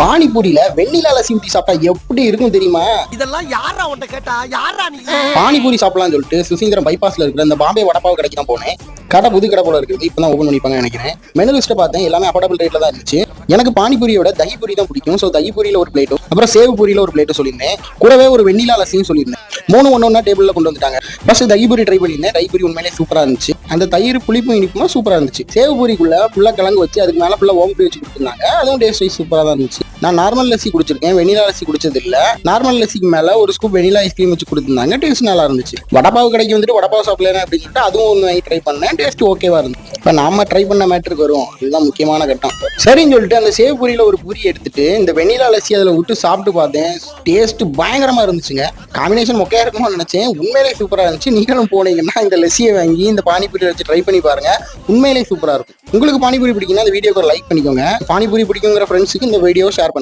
பானிபூரியில வெண்ணிலா லஸ்ஸி ஊத்தி சாப்பிட்டா எப்படி இருக்கும் தெரியுமா? இதெல்லாம் யாரா உன்ட்ட கேட்டா? யாரா நீ? பானிபூரி சாப்பிடலாம்னு சொல்லிட்டு சுசீந்திரம் பைபாஸ்ல இருக்கிற இந்த பாம்பே வடப்பாவு கடைக்கு தான் போனேன். கடை புது கடை போல இருக்குது. இப்போ தான் ஓப்பன் பண்ணிப்பாங்க நினைக்கிறேன் மெனு லிஸ்ட்டை பார்த்தேன். எல்லாமே அஃபோர்டபுள் ரேட்ல தான் இருந்துச்சு. எனக்கு பானிபூரியோட தஹி பூரி தான் பிடிக்கும். ஸோ தஹி பூரியில் ஒரு பிளேட்டும் அப்புறம் சேவு பூரியில் ஒரு பிளேட்டும் சொல்லியிருந்தேன். கூடவே ஒரு வெண்ணிலா லசியும் சொல்லியிருந்தேன். மூணு ஒன்று ஒன்றா டேபிளில் கொண்டு வந்துட்டாங்க. ஃபர்ஸ்ட் தகி பூரி ட்ரை பண்ணியிருந்தேன். தகி பூரி உண்மையிலே சூப்பராக இருந்துச்சு. அந்த தயிர் புளிப்பும் இனிப்புமா சூப்பராக இருந்துச்சு. சேவு பூரிக்குள்ளே ஃபுல்லாக கிழங்கு வச்சு அதுக்கு மேலே ஃபுல்லாக ஓம்பி வச்சு கொடுத்துருந்தாங்க. அதுவும் டேஸ்ட் வைஸ் சூப்பராக தான் இருந்துச்சு. நான் நார்மல் லஸ்ஸி குடிச்சிருக்கேன். வெனிலா லஸ்ஸி குடிச்சது இல்ல நார்மல் லஸ்ஸிக்கு மேல ஒரு ஸ்கூப் வெனிலா ஐஸ்கிரீம் வச்சு கொடுத்துருந்தாங்க. டேஸ்ட் நல்லா இருந்துச்சு. வடப்பாவு கடைக்கு வந்துட்டு வடப்பாவு சாப்பிடலாம் அப்படின்னு சொல்லிட்டு அதுவும் ஒன்று வாங்கி ட்ரை பண்ணேன். டேஸ்ட் ஓகேவா இருந்துச்சு. இப்போ நாம ட்ரை பண்ண மேட்ருக்கு வரும் இதுதான் முக்கியமான கட்டம். சரின்னு சொல்லிட்டு அந்த சேவ் பூரியில ஒரு பூரி எடுத்துட்டு இந்த வெண்ணிலா லசி அதில் விட்டு சாப்பிட்டு பார்த்தேன். டேஸ்ட் பயங்கரமா இருந்துச்சுங்க. காம்பினேஷன் மொக்கையா இருக்கும்னு நினைச்சேன். உண்மையிலே சூப்பரா இருந்துச்சு. நீங்களும் போனீங்கன்னா இந்த லசியை வாங்கி இந்த பானிபூரி வச்சு ட்ரை பண்ணி பாருங்க. உண்மையிலே சூப்பரா இருக்கும். உங்களுக்கு பானிபூரி பிடிக்குன்னா இந்த வீடியோக்கு லைக் பண்ணிக்கோங்க. பானிபூரி பிடிக்குங்கிற ஃப்ரெண்ட்ஸுக்கு இந்த வீடியோ ஷேர் பண்ணுங்க.